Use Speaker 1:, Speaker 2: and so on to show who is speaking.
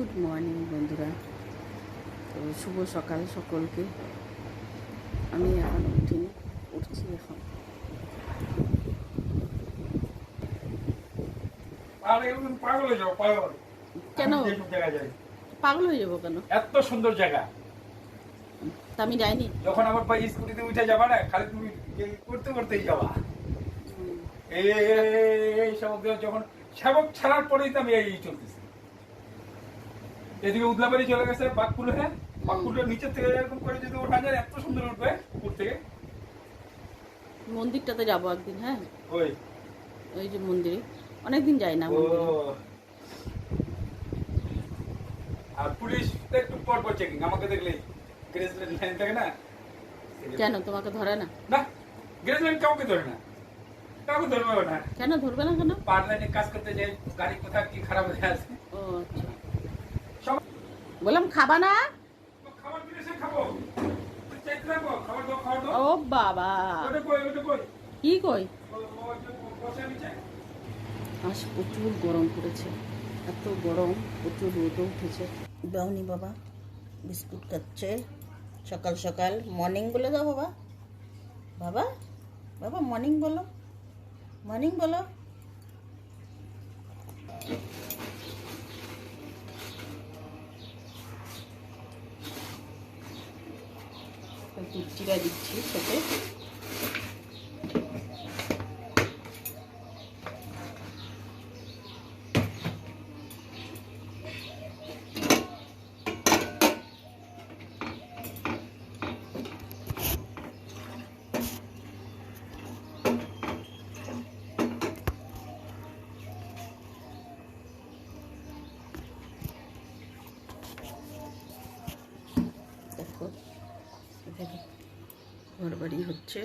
Speaker 1: Good morning বন্ধুরা তো শুভ সকাল সকলকে আমি এখন উঠিনি উঠছি এখন
Speaker 2: হয়ে
Speaker 1: কেন? পাগল হয়ে যাব কেন
Speaker 2: এত সুন্দর জায়গা
Speaker 1: আমি যাইনি
Speaker 2: যখন আমার ভাই স্কুটিতে উঠে যাবা না খালি তুমি করতে করতেই যাবা এই সব যখন সেবক ছাড়ার পরেই তো আমি এই চলতেছি এদিকে উদলাবাড়ি চলে গেছে বাঘপুর হ্যাঁ বাঘপুরের নিচের থেকে এরকম করে যদি ওঠা যায় এত সুন্দর উঠবে উপর থেকে।
Speaker 1: মন্দিরটাতে যাব একদিন হ্যাঁ?
Speaker 2: ওই।
Speaker 1: ওই যে মন্দিরে। অনেকদিন যাই না
Speaker 2: ও। আর পুলিশ একটু পর পর চেকিং আমাকে দেখলেই। গ্রেস লাইন থাকে না?
Speaker 1: কেন তোমাকে ধরে না?
Speaker 2: না গ্রেস লাইন কাউকে ধরে না। কাউকে ধরবে না।
Speaker 1: কেন ধরবে না কেন?
Speaker 2: পার লাইনে কাজ করতে যাই গাড়ি কোথায় কি খারাপ হয়ে আছে।
Speaker 1: ও আচ্ছা। বললাম খাবা না? ও বাবা। কি কই? আজ প্রচুর গরম পড়েছে। এত গরম প্রচুর রোদও উঠেছে। বাউনি বাবা বিস্কুট খাচ্ছে। সকাল সকাল। মর্নিং বলে দাও বাবা। বাবা বাবা মর্নিং বলো। মর্নিং বলো। দুধ চিরা দিচ্ছি সাথে দেখো এখানে ঘর বাড়ি হচ্ছে।